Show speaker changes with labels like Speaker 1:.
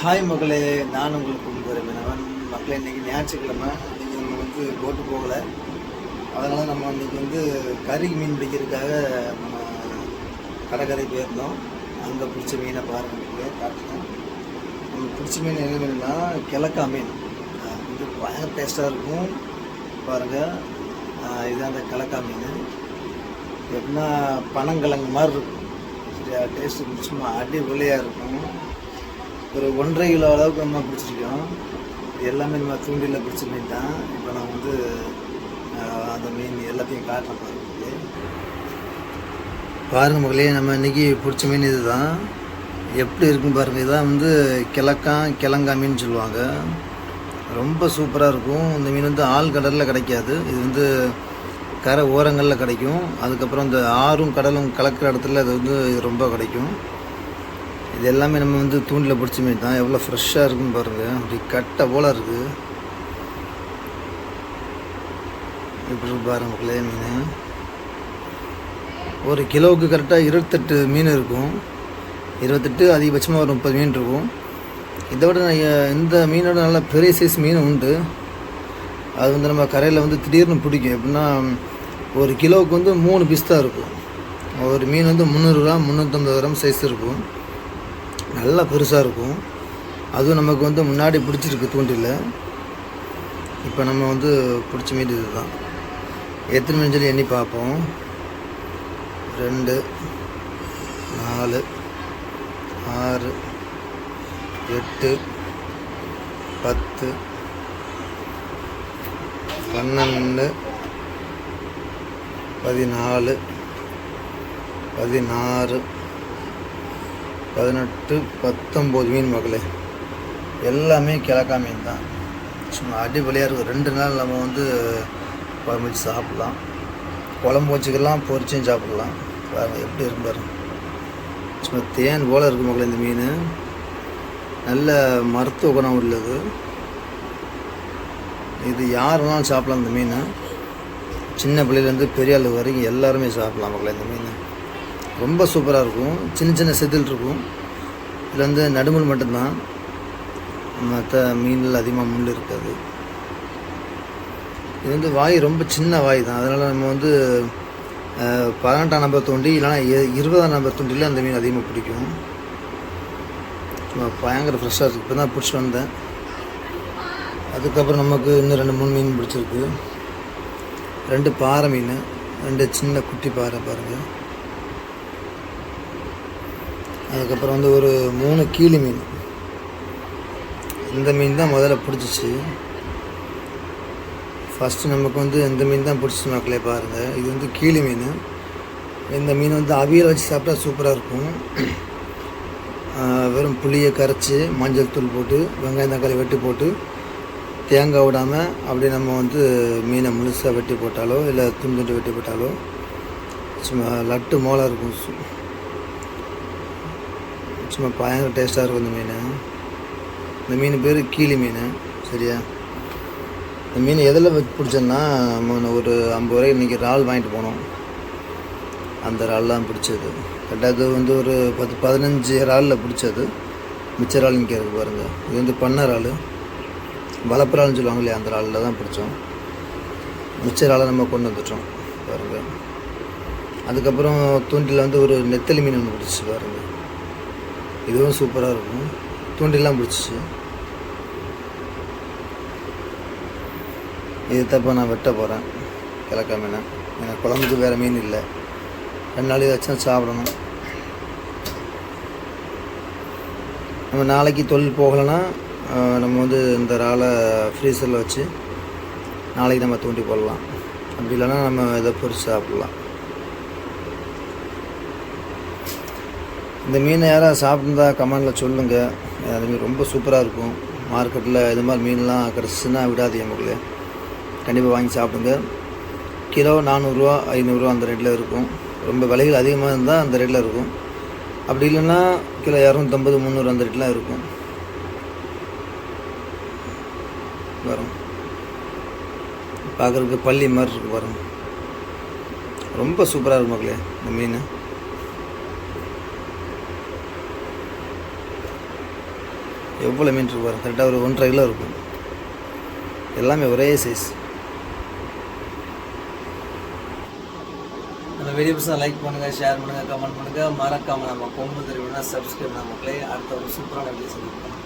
Speaker 1: Hi மகளே. நான் உங்களுக்கு கும்புற மீனவன் மக்களே இன்றைக்கி ஞாயிற்றுக்கிழமை. இன்றைக்கி நம்ம வந்து போட்டு போகலை. அதனால் நம்ம இன்றைக்கி வந்து கறி மீன் பிடிக்கிறதுக்காக நம்ம கடற்கரை போயிருந்தோம். அங்கே பிடிச்ச மீனை பாருங்கள் காட்டுறேன் நம்ம பிடிச்ச மீன் என்ன மீன்னா கிழக்கா மீன். இது பயங்கர டேஸ்ட்டாக இருக்கும். பாருங்கள் இதுதான் அந்த கிழக்கா மீன். எப்படின்னா பனங்கிழங்கு மாதிரி இருக்கும். டேஸ்ட்டு சும்மா உள்ளையாக இருக்கும். ஒரு ஒன்றரை கிலோ அளவுக்கு நம்ம பிடிச்சிருக்கோம் எல்லாமே நம்ம தூண்டில பிடிச்ச மீன் தான். இப்போ நான் வந்து அந்த மீன் எல்லாத்தையும் காட்டுறேன் பாருங்க பாருங்க மக்களே நம்ம இன்னைக்கு பிடிச்ச மீன் இதுதான். எப்படி இருக்கும் பாருங்கள் இதான் வந்து கிழக்கான் கிழங்கா மீன் சொல்லுவாங்க. ரொம்ப சூப்பராக இருக்கும். இந்த மீன் வந்து ஆள் கடலில் கிடைக்காது. இது வந்து கரை ஓரங்களில் கிடைக்கும். அதுக்கப்புறம் இந்த ஆறும் கடலும் கலக்கிற இடத்துல இது வந்து இது ரொம்ப கிடைக்கும். இது எல்லாமே நம்ம வந்து தூண்டில் பிடிச்ச மீன் தான். எவ்வளோ ஃப்ரெஷ்ஷாக இருக்குன்னு பாருங்கள் அப்படி கட்டை போல் இருக்குது இப்படி இருக்கு மக்களே மீன். ஒரு கிலோவுக்கு கரெக்டாக இருபத்தெட்டு மீன் இருக்கும். இருபத்தெட்டு அதிகபட்சமாக ஒரு முப்பது மீன் இருக்கும். இதை விட இந்த மீனோட நல்ல பெரிய சைஸ் மீன் உண்டு. அது வந்து நம்ம கரையில் வந்து திடீர்னு பிடிக்கும். எப்படின்னா ஒரு கிலோவுக்கு வந்து மூணு பீஸ் தான் இருக்கும். ஒரு மீன் வந்து முந்நூறுரூவா முந்நூற்றம்பது கிராம் சைஸ் இருக்கும். நல்லா பெருசாக இருக்கும். அதுவும் நமக்கு வந்து முன்னாடி பிடிச்சிருக்கு தூண்டில் இப்போ நம்ம வந்து பிடிச்ச மீன் இதுதான். எத்தனை மீன் சொல்லி எண்ணி பார்ப்போம். ரெண்டு நாலு ஆறு எட்டு பத்து பன்னெண்டு பதினாலு பதினாறு பதினெட்டு பத்தொம்போது மீன் மகளே. எல்லாமே கிழக்கா மீன் தான். சும்மா அடிப்படையாக இருக்கும் ரெண்டு நாள் நம்ம வந்து குழம்பு வச்சு சாப்பிட்லாம். குழம்பு வச்சுக்கலாம் பொரிச்சும் சாப்பிட்லாம். பாருங்கள் எப்படி இருக்கும் சும்மா தேன் போல் இருக்கும் மகளே இந்த மீன். நல்ல மருத்துவ குணம் உள்ளது. இது யார் வேணாலும் சாப்பிடலாம் இந்த மீன். சின்ன பிள்ளையிலேருந்து பெரிய ஆள் வரைக்கும் எல்லாருமே சாப்பிடலாம் மகளே இந்த மீன். ரொம்ப சூப்பராக இருக்கும். சின்ன சின்ன செதில் இருக்கும். இதில் வந்து நடுமுள் மட்டும்தான். மற்ற மீன்கள் அதிகமாக முள் இருக்காது. இது வந்து வாய் ரொம்ப சின்ன வாய் தான். அதனால் நம்ம வந்து பதினெட்டாம் நம்பர் தூண்டி இல்லைனா இருபதாம் நம்பர் தூண்டியில் அந்த மீன் அதிகமாக பிடிக்கும். பயங்கர ஃப்ரெஷ்ஷாக இருக்குது இப்போ தான் பிடிச்சிட்டு வந்தேன். அதுக்கப்புறம் நமக்கு இன்னும் ரெண்டு மூணு மீன் பிடிச்சிருக்கு. ரெண்டு பாறை மீன் ரெண்டு சின்ன குட்டி பாறை பாருங்கள் அதுக்கப்புறம் வந்து ஒரு மூணு கீழி மீன். இந்த மீன் தான் முதல்ல பிடிச்சிச்சு. ஃபஸ்ட்டு நமக்கு வந்து இந்த மீன் தான் பிடிச்சி மக்களே பாருங்கள் இது வந்து கீழி மீன். இந்த மீன் வந்து அவியல் வச்சு சாப்பிட்டா சூப்பராக இருக்கும். வெறும் புளியை கரைச்சி மஞ்சள் தூள் போட்டு வெங்காயம் தக்காளி வெட்டி போட்டு தேங்காய் விடாமல் அப்படியே நம்ம வந்து மீனை முழுசாக வெட்டி போட்டாலோ இல்லை துண்டு துண்டு வெட்டி போட்டாலோ சும்மா லட்டு மோளாக இருக்கும். சும்மா பயங்கர டேஸ்ட்டாக இருக்கும் இந்த மீன். இந்த மீன் பேர் கீழி மீன். சரியா? இந்த மீன் எதில் பிடிச்சேன்னா பிடிச்சோன்னா ஒரு ஐம்பது ரூபாய்க்கு இன்றைக்கி இறால் வாங்கிட்டு போனோம். அந்த இறால் பிடிச்சது. கரெக்டாக அது வந்து ஒரு பத்து பதினஞ்சு இறாலில் பிடிச்சது. மிச்ச இறால் இங்கே இருக்குது பாருங்கள் இது வந்து பண்ண இறால். வளப்புறாள்னு சொல்லுவாங்க இல்லையா அந்த இறாலில் தான் பிடிச்சோம். மிச்ச இறாலை நம்ம கொண்டு வந்துட்டோம் பாருங்கள் அதுக்கப்புறம் தூண்டில் வந்து ஒரு நெத்தலி மீன் ஒன்று பிடிச்சி பாருங்கள் இதுவும் சூப்பராக இருக்கும். தூண்டிலாம் பிடிச்சிச்சு. இது தப்ப நான் வெட்ட போகிறேன் கிழக்க மீனை எனக்கு குழம்புக்கு வேறு மீன் இல்லை. ரெண்டு நாள் ஏதாச்சும் சாப்பிடணும். நம்ம நாளைக்கு தொழில் போகலைன்னா நம்ம வந்து இந்த இறாலை ஃப்ரீசரில் வச்சு நாளைக்கு நம்ம தூண்டி போடலாம். அப்படி இல்லைன்னா நம்ம இதை பொறிச்சு சாப்பிட்லாம். இந்த மீனை யாராவது சாப்பிட்ருந்தா கமெண்டில் சொல்லுங்கள் அது மீன் ரொம்ப சூப்பராக இருக்கும். மார்க்கெட்டில் இது மாதிரி மீன்லாம் கிடச்சின்னா விடாது எங்களுக்கு கண்டிப்பாக வாங்கி சாப்பிடுங்க. கிலோ நானூறுரூவா ஐநூறுரூவா அந்த ரேட்டில் இருக்கும். ரொம்ப விலைகள் அதிகமாக இருந்தால் அந்த ரேட்டில் இருக்கும். அப்படி இல்லைன்னா கிலோ இரநூத்தம்பது முந்நூறு அந்த ரேட்லாம் இருக்கும். வரும். பார்க்குறதுக்கு பள்ளி மாதிரி இருக்கு வரும் ரொம்ப சூப்பராக இருக்கும் மக்களே இந்த மீன். எவ்வளோ மீன் இருக்கு பாருங்க. கரெக்டாக ஒரு ஒன்றரை கிலோ இருக்கும். எல்லாமே ஒரே சைஸ் நம்ம வீடியோஸை லைக் பண்ணுங்கள் ஷேர் பண்ணுங்கள் கமெண்ட் பண்ணுங்கள் மறக்காமல் நம்ம கொம்பு தெரியும்னா சப்ஸ்கிரைப் பண்ண மக்களே அடுத்த ஒரு சூப்பரான வீடியோ சந்திப்போம்.